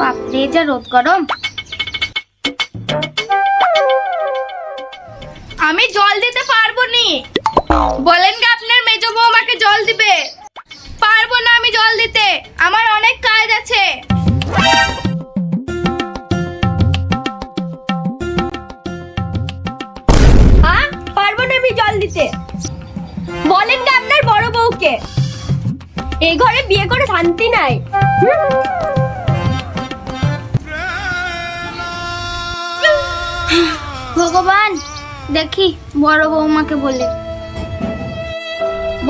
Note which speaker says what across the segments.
Speaker 1: রোদ গরম। আমি জল দিতে পারব নি। বলেন কি আপনার মেজ বৌমাকে জল দিবে। পারব না আমি জল দিতে, আমার অনেক কাজ আছে। পারব না আমি জল দিতে। বলেন কি আপনার বড় বউকে। এই ঘরে বিয়ে করে শান্তি নাই। ভগবান? দেখি, বড় বৌমাকে বলে।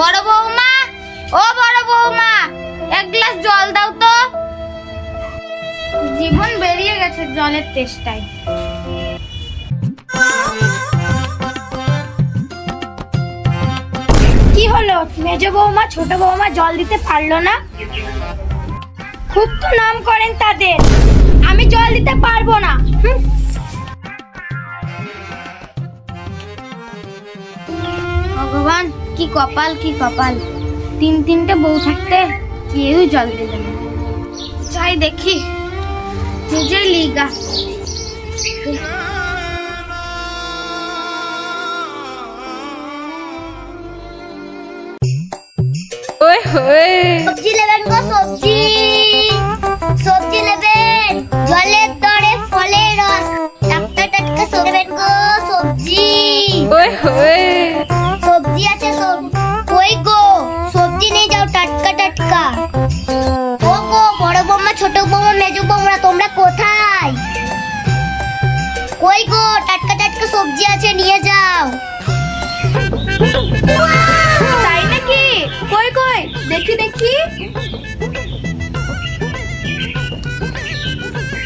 Speaker 1: বড় বৌমা? ও বড় বৌমা, এক গ্লাস জল দাও তো। জীবন বেরিয়ে গেছে জলের তেষ্টায়। কি হলো? মেজ বৌমা, ছোট বৌমা জল দিতে পারল না? খুব তো নাম করেন তাদের। আমি জল দিতে পারব কি কপাল কি কপাল? তিন তিনটে বউ থাকতে কেউ জল দিল না। যাই দেখি নিজের লিগা। সবজি নেবেন গো সবজি। সবজি নেবেন জলের দরে ফলের রস। টাটকা টাটকা সবজি নেবেন গো সবজি।
Speaker 2: ওই।
Speaker 1: টাটকা টাটকা সবজি আছে নিয়ে যাও। তাই নাকি? কই কই? দেখি দেখি।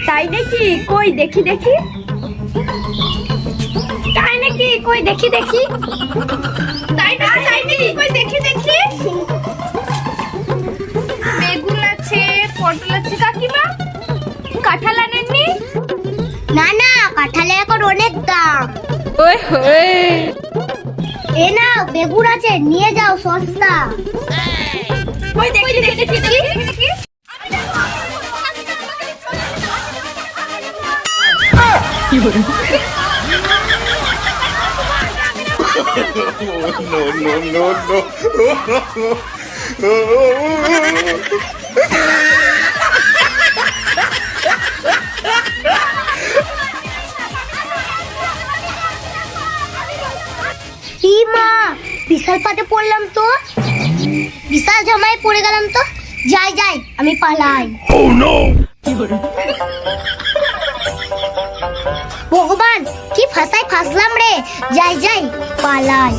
Speaker 1: তাই নাকি? কই দেখি দেখি। তাই নাকি? কই দেখি দেখি। তাই না তাই নাকি? কই দেখি দেখি। বেগুন আছে পটল আছে কাকিমা। কাঁঠাল আনেননি? না অনেক দাম।
Speaker 2: ওই হয়ে
Speaker 1: এ না বেগুন আছে নিয়ে যাও সস্তা। কই দেখি দেখি দেখি দেখি।
Speaker 3: no, no, no, no.
Speaker 1: বিশাল পাতে পড়লাম তো। বিশাল জামায় পড়ে গেলাম তো। যাই যাই আমি পালাই।
Speaker 3: Oh
Speaker 1: ভগবান কি ফাঁসায় ফাঁসলাম রে। যাই যাই পালাই।